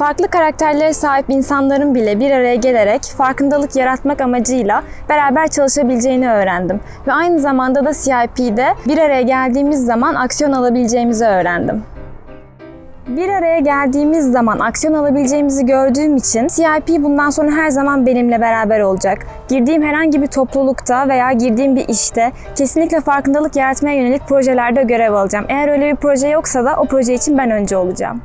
Farklı karakterlere sahip insanların bile bir araya gelerek farkındalık yaratmak amacıyla beraber çalışabileceğini öğrendim. Ve aynı zamanda da CIP'de bir araya geldiğimiz zaman aksiyon alabileceğimizi öğrendim. Bir araya geldiğimiz zaman aksiyon alabileceğimizi gördüğüm için CIP bundan sonra her zaman benimle beraber olacak. Girdiğim herhangi bir toplulukta veya girdiğim bir işte kesinlikle farkındalık yaratmaya yönelik projelerde görev alacağım. Eğer öyle bir proje yoksa da o proje için ben önce olacağım.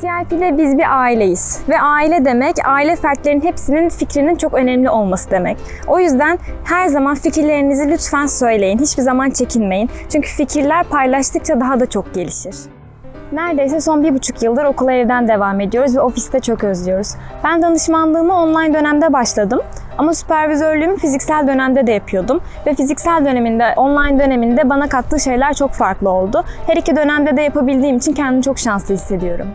CIP'de biz bir aileyiz ve aile demek aile fertlerinin hepsinin fikrinin çok önemli olması demek. O yüzden her zaman fikirlerinizi lütfen söyleyin. Hiçbir zaman çekinmeyin. Çünkü fikirler paylaştıkça daha da çok gelişir. Neredeyse son bir buçuk yıldır okula evden devam ediyoruz ve ofiste çok özlüyoruz. Ben danışmanlığımı online dönemde başladım ama süpervizörlüğümü fiziksel dönemde de yapıyordum. Ve fiziksel döneminde, online döneminde bana kattığı şeyler çok farklı oldu. Her iki dönemde de yapabildiğim için kendimi çok şanslı hissediyorum.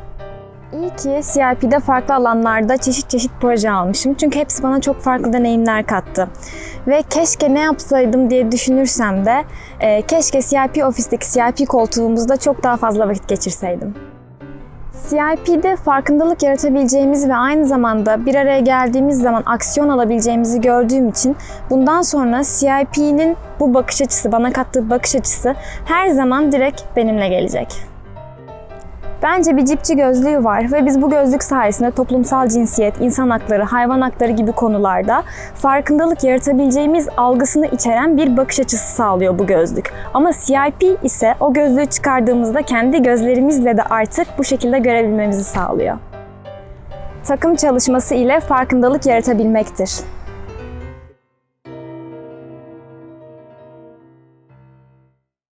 İyi ki CIP'de farklı alanlarda çeşit çeşit proje almışım. Çünkü hepsi bana çok farklı deneyimler kattı. Ve keşke ne yapsaydım diye düşünürsem de e, keşke CIP ofisteki CIP koltuğumuzda çok daha fazla vakit geçirseydim. CIP'de farkındalık yaratabileceğimiz ve aynı zamanda bir araya geldiğimiz zaman aksiyon alabileceğimizi gördüğüm için bundan sonra CIP'nin bu bakış açısı, bana kattığı bakış açısı her zaman direkt benimle gelecek. Bence bir cipçi gözlüğü var ve biz bu gözlük sayesinde toplumsal cinsiyet, insan hakları, hayvan hakları gibi konularda farkındalık yaratabileceğimiz algısını içeren bir bakış açısı sağlıyor bu gözlük. Ama CIP ise o gözlüğü çıkardığımızda kendi gözlerimizle de artık bu şekilde görebilmemizi sağlıyor. Takım çalışması ile farkındalık yaratabilmektir.